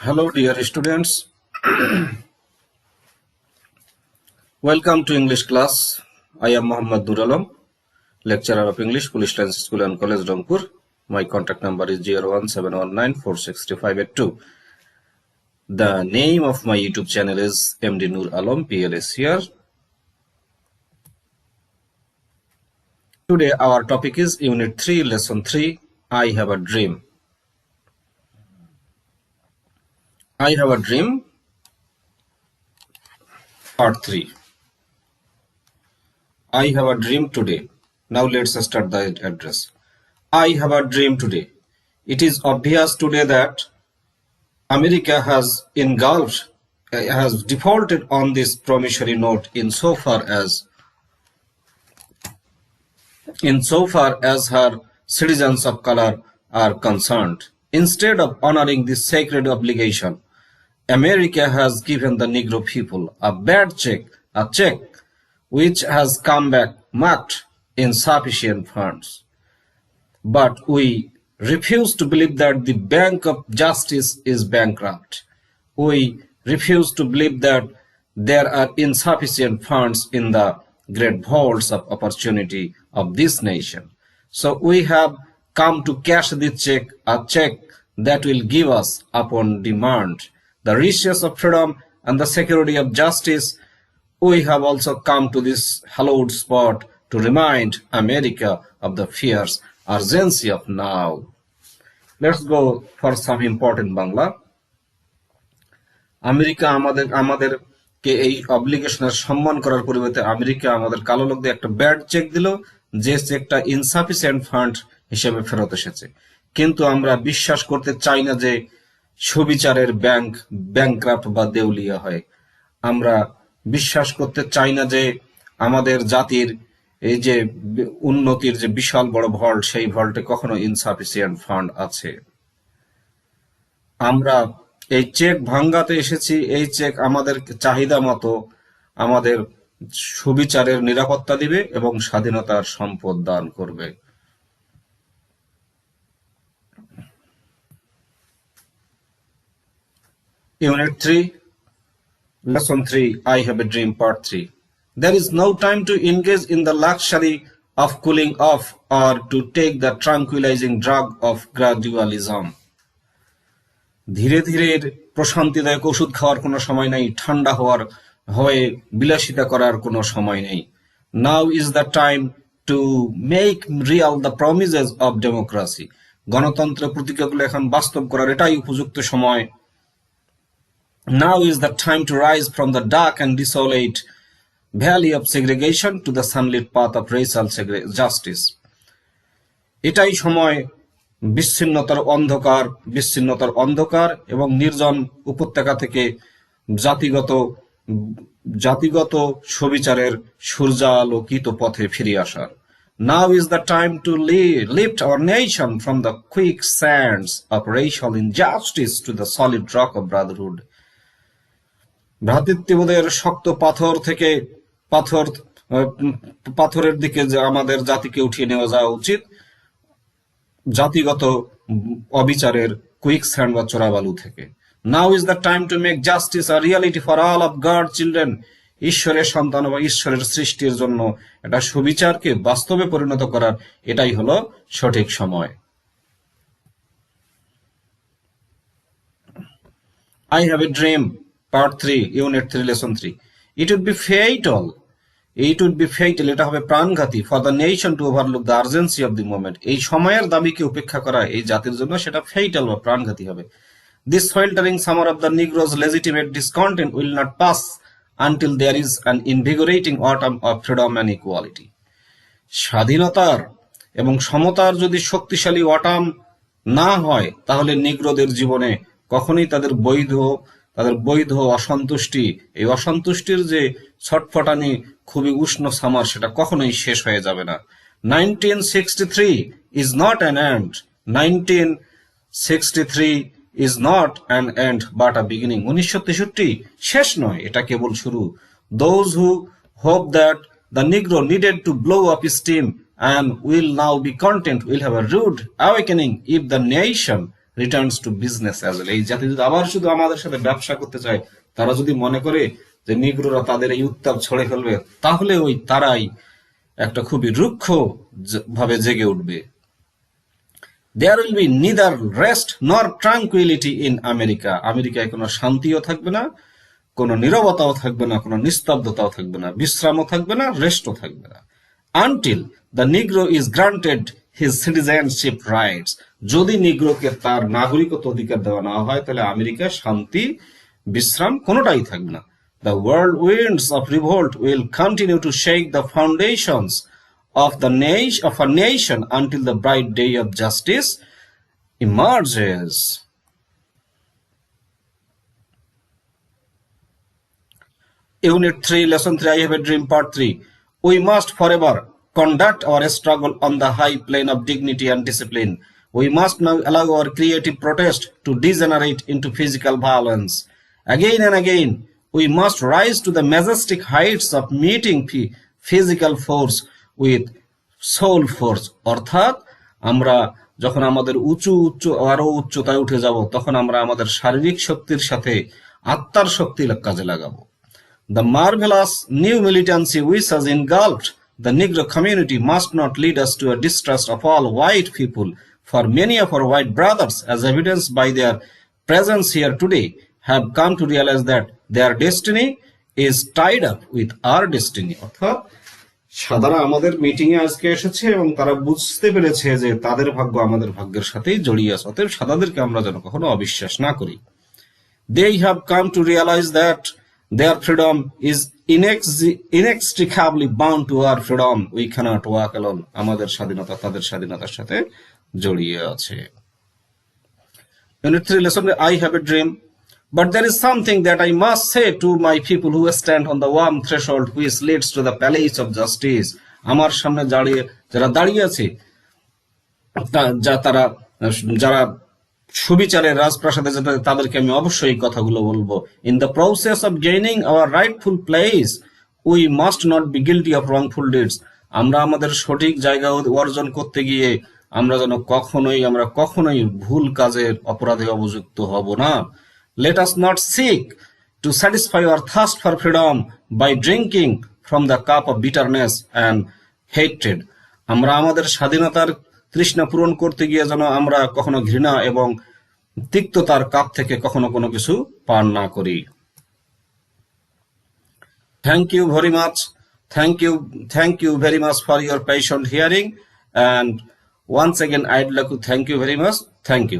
Hello, dear students. Welcome to English class. I am Muhammad Nur Alam, lecturer of English, Police Lines School and College, Rampur. My contact number is 01719463582. The name of my YouTube channel is MD Nur Alam, PLS here. Today our topic is Unit 3, Lesson 3, I Have a Dream. I have a dream. Part 3. I have a dream today. Now let's start the address. I have a dream today. It is obvious today that America has engulfed, uh, has defaulted on this promissory note insofar as insofar as her citizens of color are concerned. Instead of honoring this sacred obligation, America has given the Negro people a bad check, a check which has come back marked insufficient funds. But we refuse to believe that the Bank of Justice is bankrupt. We refuse to believe that there are insufficient funds in the great vaults of opportunity of this nation. So we have come to cash this check, a check that will give us upon demand the riches of freedom and the security of justice, we have also come to this hallowed spot to remind America of the fierce urgency of now. Let's go for some important Bangla. America আমাদের আমাদেরকে এই অব্লিগেশনের সম্মান করার পরিবর্তে America আমাদের কালো লোকদের একটা ব্যাড চেক দিল যে চেকটা ইনসাফিসিয়েন্ট ফান্ড হিসেবে ফেরত এসেছে কিন্তু আমরা বিশ্বাস করতে চাই না যে সুবিচারের ব্যাংক ব্যাংক্রাফ্ট বা দেউলিয়া হয়। আমরা বিশ্বাস করতে চাই না যে আমাদের জাতির এই যে উন্নতির যে বিশাল বড় ভল্ট, সেই ভল্টে কখনো ইনসাফিসিয়েন্ট ফান্ড আছে। আমরা এই চেক ভাঙ্গাতে এসেছি, এই চেক আমাদের চাহিদা মতো আমাদের সুবিচারের নিরাপত্তা দিবে এবং স্বাধীনতার সম্পদ দান করবে। Unit 3, Lesson 3, I Have a Dream, Part 3. There is no time to engage in the luxury of cooling off or to take the tranquilizing drug of gradualism. ধীরে ধীরে প্রশান্তিদায়ক ওষুধ খাওয়ার কোনো সময় নেই ঠান্ডা হওয়ার হয়ে বিলাসিতা করার কোনো সময় নেই now is the time to make real the promises of democracy গণতন্ত্রের প্রতিজ্ঞাগুলো এখন বাস্তব করার এটাই উপযুক্ত সময় Now is the time to rise from the dark and desolate valley of segregation to the sunlit path of racial justice. এটাই সময় বিচ্ছিন্নতার অন্ধকার বিচ্ছিন্নতার অন্ধকার এবং নির্জন উপত্যকা থেকে জাতিগত জাতিগত সবিচারের সূর্যালোকিত পথে ফিরে আসার Now is the time to lift our nation from the quicksands of racial injustice to the solid rock of brotherhood. ভ্রাতৃত্ববোধের শক্ত পাথর থেকে পাথর পাথরের দিকে আমাদের জাতিকে উঠিয়ে নেওয়া যাওয়া উচিত, জাতিগত অবিচারের কুইক স্যান্ড বা চোরাবালু থেকে। Now is the time to make justice a reality for all of God children ঈশ্বরের সন্তান বা ঈশ্বরের সৃষ্টির জন্য এটা সুবিচারকে বাস্তবে পরিণত করার এটাই হলো সঠিক সময়। I have a dream part three unit three lesson three it would be fatal it would be fatal এটা হবে প্রাণঘাতী for the nation to overlook the urgency of the moment এই সময়ের দাবিকে উপেক্ষা করা এই জাতির জন্য সেটা ফেইটাল বা প্রাণঘাতী হবে। This sweltering summer of the Negro's legitimate discontent will not pass until there is an invigorating autumn of freedom and equality স্বাধীনতার এবং সমতার যদি শক্তিশালী অটাম না হয়, তাহলে নিগ্রোদের জীবনে কখনোই তাদের বৈধ তাদের বৈধ অসন্তুষ্টি। এই অসন্তুষ্টির যে ছটফটানি খুবই উষ্ণ সামার, সেটা কখনোই শেষ হয়ে যাবে না। Nineteen sixty three is not an end nineteen sixty three is not an end but a beginning উনিশশো তেষট্টি শেষ নয়, এটা কেবল শুরু। Those who hope that the Negro needed to blow up steam and will now be content, will have a rude awakening if the nation returns to business as এই জাতি যদি আবার শুধু আমাদের সাথে ব্যবসা করতে চায়, তারা যদি মনে করে যে নিগ্রোরা তাদের এই উত্তাপ ছড়ে ফেলবে, তাহলে ওই তারাই একটা খুবই রুক্ষ ভাবে জেগে উঠবে। There will be neither rest nor tranquility in America আমেরিকায় কোনো শান্তিও থাকবে না, কোনো নীরবতাও থাকবে না, কোনো নিস্তব্ধতাও থাকবে না, বিশ্রামও থাকবে না রেস্টও থাকবে না। Until the Negro is granted his citizenship rights যদি নিগ্রোকে তার নাগরিকত্ব অধিকার দেওয়া না হয় তাহলে আমেরিকা শান্তি বিশ্রাম কোনোটাই থাকবে না the whirlwinds of revolt will continue to shake the foundations of the nation of a nation until the bright day of justice emerges. Unit 3, Lesson 3, I have a dream, Part 3. We must forever conduct our struggle on the high plane of dignity and discipline. We must now allow our creative protest to degenerate into physical violence. Again and again, we must rise to the majestic heights of meeting phy- physical force with soul force. অর্থাৎ আমরা যখন আমাদের উঁচু উচ্চ আরও উচ্চতায় উঠে যাব তখন আমরা আমাদের শারীরিক শক্তির সাথে আত্মার শক্তি কাজে লাগাবো The marvelous new militancy which has engulfed the Negro community must not lead us to a distrust of all white people, for many of our white brothers, as evidenced by their presence here today, have come to realize that their destiny is tied up with our destiny. সাদারা আমাদের meeting এ আজকে এসেছে এবং তারা বুঝতে পেরেছে যে তাদের ভাগ্য আমাদের ভাগ্যের সাথেই জড়িয়ে আছে অতএব সাদাদেরকে আমরা যেন কখনো অবিশ্বাস না করি they have come to realize that their freedom is inextricably bound to our freedom. We cannot walk alone. আমাদের স্বাধীনতা তাদের স্বাধীনতার সাথে জড়িয়ে আছে Unit 3 lesson I have a dream. But there is something that I must say to my people who stand on the warm threshold which leads to the palace of justice. আমার সামনে দাঁড়িয়ে যারা দাঁড়িয়ে আছে যা তারা যারা সুবিচারের রাজপ্রাসাদে যেতে তাদেরকে আমি অবশ্যই কথাগুলো বলব। In the process of gaining our rightful place we must not be guilty of wrongful deeds আমরা আমাদের সঠিক জায়গা অর্জন করতে গিয়ে আমরা যেন কখনোই, আমরা কখনোই ভুল কাজের অপরাধে অবযুক্ত হব না। Let us not seek to satisfy our thirst for freedom by drinking from the cup of bitterness and hatred আমরা আমাদের স্বাধীনতার তৃষ্ণা পূরণ করতে গিয়ে যেন আমরা কখনো ঘৃণা এবং তিক্ততার কাপ থেকে কখনো কোনো কিছু পান না করি। Thank you very much thank you thank you very much for your patient hearing and once again I'd like thank you very much thank you